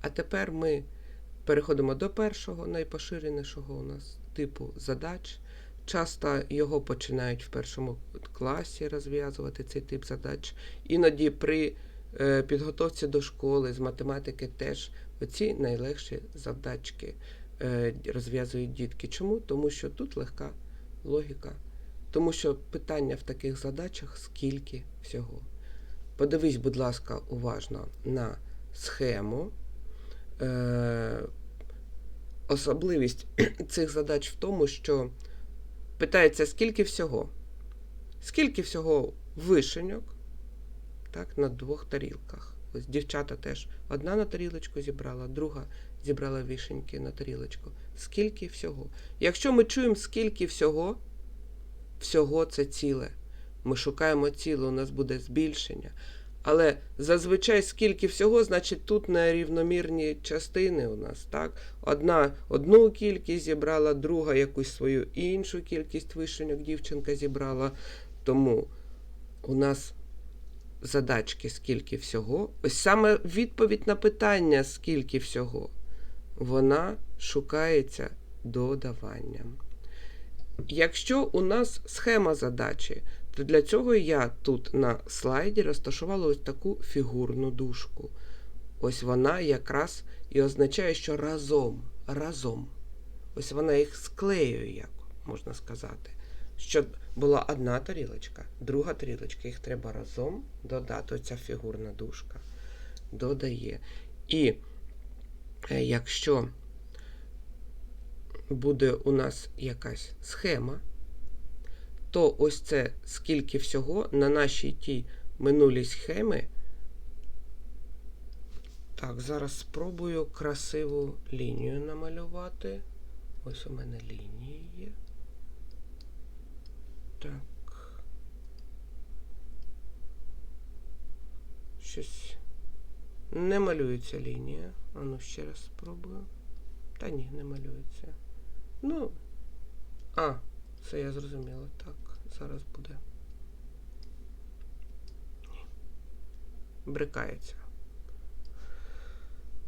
А тепер ми переходимо до першого, найпоширенішого у нас типу задач. Часто його починають в першому класі розв'язувати цей тип задач. Іноді при е, підготовці до школи з математики теж оці найлегші завдачки е, розв'язують дітки. Чому? Тому що тут легка логіка. Тому що питання в таких задачах скільки всього. Подивись, будь ласка, уважно на схему. Е, особливість цих задач в тому, що питається, скільки всього. Скільки всього вишеньок так, на двох тарілках. Ось дівчата теж одна на тарілочку зібрала, друга зібрала вишеньки на тарілочку. Скільки всього? Якщо ми чуємо, скільки всього, всього це ціле. Ми шукаємо ціле, у нас буде збільшення. Але зазвичай скільки всього, значить тут нерівномірні частини у нас, так? Одна одну кількість зібрала, друга якусь свою іншу кількість вишеньок дівчинка зібрала. Тому у нас задачки скільки всього. Ось саме відповідь на питання, скільки всього, вона шукається додаванням. Якщо у нас схема задачі, то для цього я тут на слайді розташувала ось таку фігурну дужку. Ось вона якраз і означає, що разом, разом. Ось вона їх склеює, як можна сказати. Щоб була одна тарілочка, друга тарілочка, їх треба разом додати. Оця фігурна дужка додає. І е, якщо буде у нас якась схема, то ось це скільки всього на нашій тій минулій схемі. Так, зараз спробую красиву лінію намалювати. Ось у мене лінії є. Так. Щось не малюється лінія. А ну ще раз спробую. Та ні, не малюється. Ну. А, це я зрозуміла. Так, зараз буде. Брикається.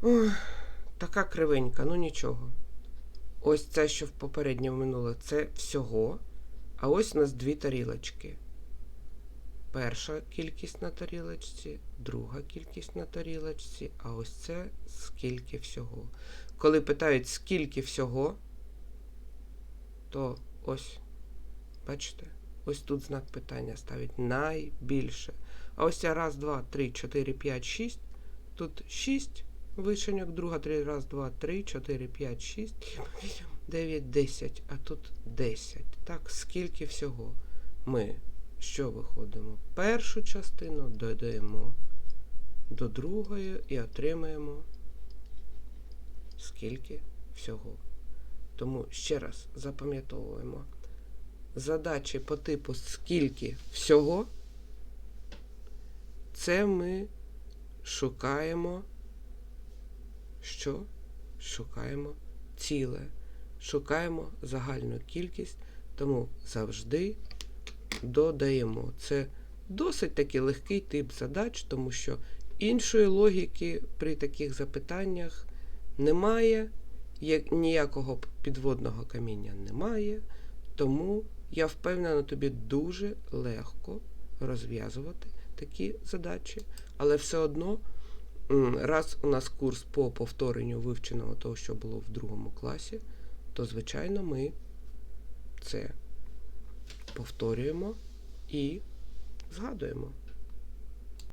Ой, така кривенька, ну нічого. Ось це, що в попередньому минуло, це всього. А ось у нас дві тарілочки. Перша кількість на тарілочці, друга кількість на тарілочці, а ось це скільки всього. Коли питають, скільки всього, то ось, бачите, ось тут знак питання ставить найбільше. А ось раз, два, три, чотири, п'ять, шість. Тут шість вишеньок, друга, три, раз, два, три, чотири, п'ять, шість, дев'ять, десять, а тут десять. Так, скільки всього ми що виходимо? Першу частину додаємо до другої і отримаємо скільки всього. Тому ще раз запам'ятовуємо задачі по типу скільки всього, це ми шукаємо, що? Шукаємо ціле, шукаємо загальну кількість, тому завжди додаємо. Це досить таки легкий тип задач, тому що іншої логіки при таких запитаннях немає, як ніякого підводного каміння немає, тому я впевнена, тобі дуже легко розв'язувати такі задачі, але все одно, раз у нас курс по повторенню вивченого того, що було в другому класі, то, звичайно, ми це повторюємо і згадуємо.